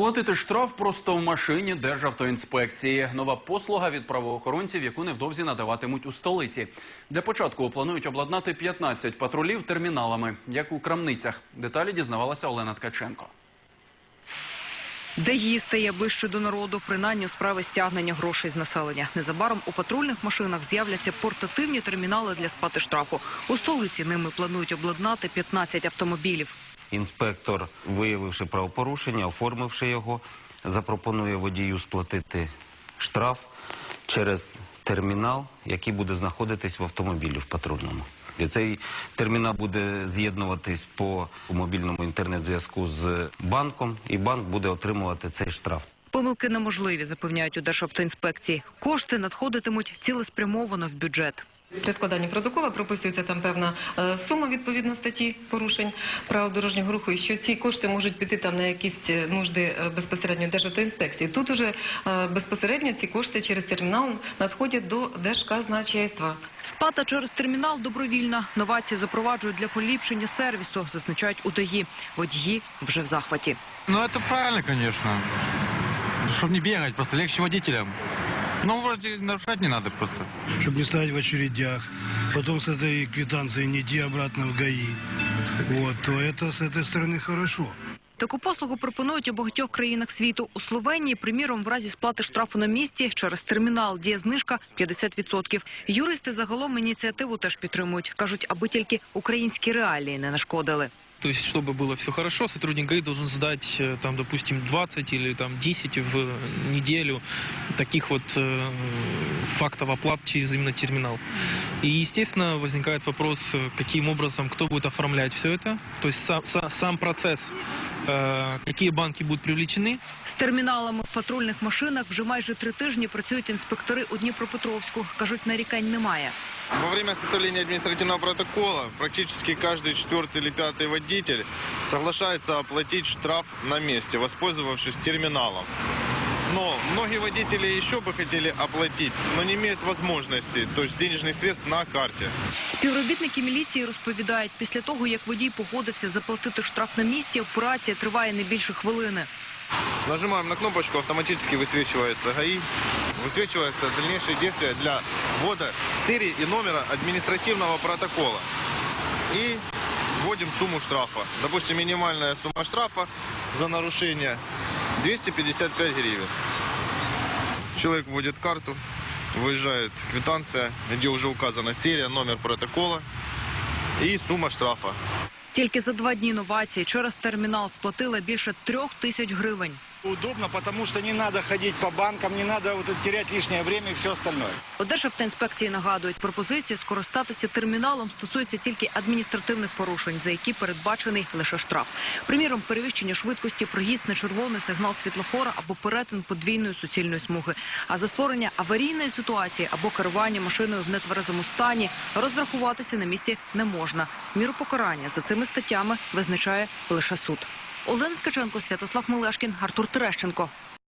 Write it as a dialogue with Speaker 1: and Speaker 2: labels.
Speaker 1: Сплатити штраф просто в машині Державтоінспекції. Нова послуга від правоохоронців, яку невдовзі надаватимуть у столиці. Для початку планують обладнати 15 патрулів терміналами, як у крамницях. Деталі дізнавалася Олена Ткаченко.
Speaker 2: ДАІ стає ближче до народу, принаймні справи стягнення грошей з населення. Незабаром у патрульних машинах з'являться портативні термінали для сплати штрафу. У столиці ними планують обладнати 15 автомобілів.
Speaker 3: Інспектор, виявивши правопорушення, оформивши його, запропонує водію сплатити штраф через термінал, який буде знаходитись в автомобілі в патрульному. Цей термінал буде з'єднуватись по мобільному інтернет-зв'язку з банком, і банк буде отримувати цей штраф.
Speaker 2: Помилки неможливі, запевняють у Державтоінспекції. Кошти надходитимуть цілеспрямовано в бюджет.
Speaker 4: При складанні протокола прописується там певна е, сума відповідно статті порушень правил дорожнього руху, і що ці кошти можуть піти там на якісь е, нужди е, безпосередньо Державтоінспекції. Тут уже безпосередньо ці кошти через термінал надходять до Держказначейства.
Speaker 2: Сплата через термінал добровільна. Новації запроваджують для поліпшення сервісу, зазначають у ДАІ. Водії вже в захваті.
Speaker 5: Ну, это правильно, конечно. Чтобы не бегать, просто легче водителям. Ну, вроде нарушать не надо просто.
Speaker 6: чтобы не стоять в очередях, потом с этой квитанцией не идти обратно в ГАИ, вот, то это с этой стороны хорошо.
Speaker 2: Таку послугу пропонують у багатьох країнах світу. У Словенії, приміром, в разі сплати штрафу на місці через термінал діє знижка 50%. Юристи загалом ініціативу теж підтримують. Кажуть, аби тільки українські реалії не нашкодили.
Speaker 7: То есть, чтобы было все хорошо, сотрудник ГАИ должен сдать, э, там, допустим, 20 или там, 10 в неделю таких вот э, фактов оплат через именно терминал. И, естественно, возникает вопрос, э, каким образом, кто будет оформлять все это. То есть сам, са- сам процесс, э, какие банки будут привлечены,
Speaker 2: З терміналами в патрульних машинах вже майже три тижні працюють інспектори у Дніпропетровську. Кажуть, нарікань немає.
Speaker 8: Во время составления административного протокола практически каждый четвертый или пятый водитель соглашается оплатить штраф на месте, воспользовавшись терминалом. Но многие водители еще бы хотели оплатить, но не имеют возможности, то есть денежных средств на карте.
Speaker 2: Співробітники міліції розповідають, після того, як водій погодився заплатити штраф на місці, операція триває не більше хвилини.
Speaker 8: Нажимаем на кнопочку, автоматически высвечивается ГАИ, высвечивается дальнейшие действия для ввода серии и номера административного протокола. И вводим сумму штрафа. Допустим, минимальная сумма штрафа за нарушение 255 гривен. Человек вводит карту, выезжает квитанция, где уже указана серия, номер протокола и сумма штрафа.
Speaker 2: Тільки за два дні новації через термінал сплатили більше трьох тисяч гривень.
Speaker 9: Удобно, потому что не надо ходить по банкам, не это терять лишнее время и все остальное.
Speaker 2: У Державтоінспекції нагадують, пропозиції скористатися терміналом стосується тільки адміністративних порушень, за які передбачений лише штраф. Приміром, перевищення швидкості, проїзд на червоний сигнал світлофора або перетин подвійної суцільної смуги. А за створення аварійної ситуації або керування машиною в нетверезому стані розрахуватися на місці не можна. Міру покарання за цими статтями визначає лише суд. Олена Ткаченко, Святослав Мелешкін, Артур Терещенко.